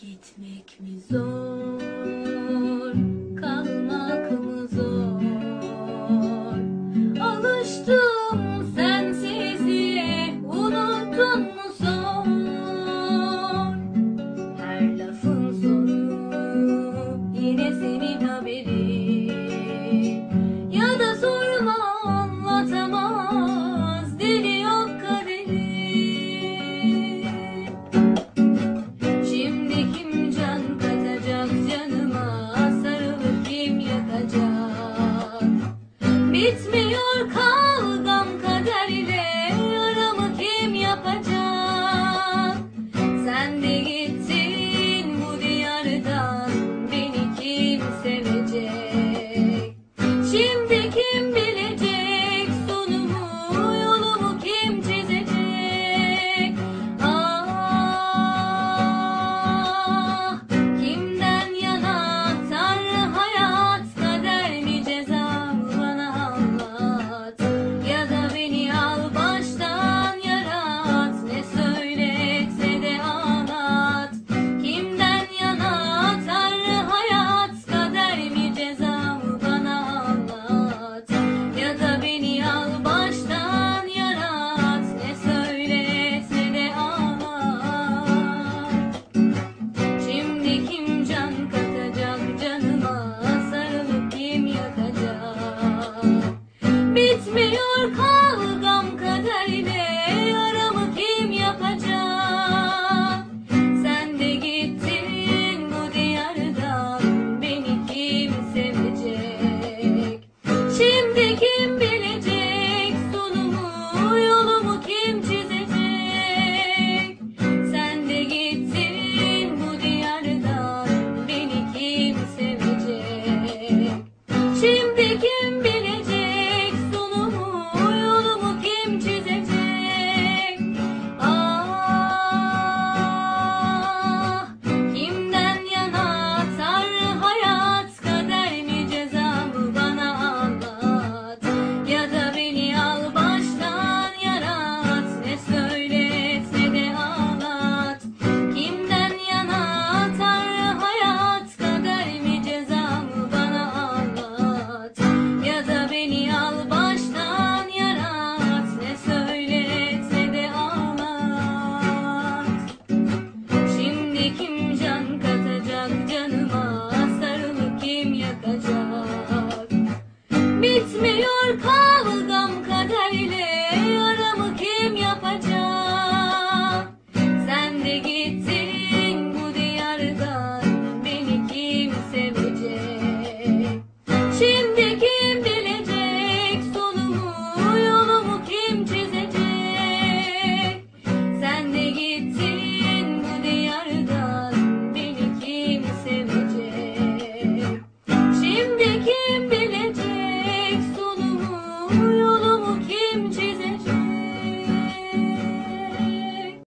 Gitmek mi zor, Yetmiyor kavgam kaderle Aramı kim yapacak? Sen değil Give me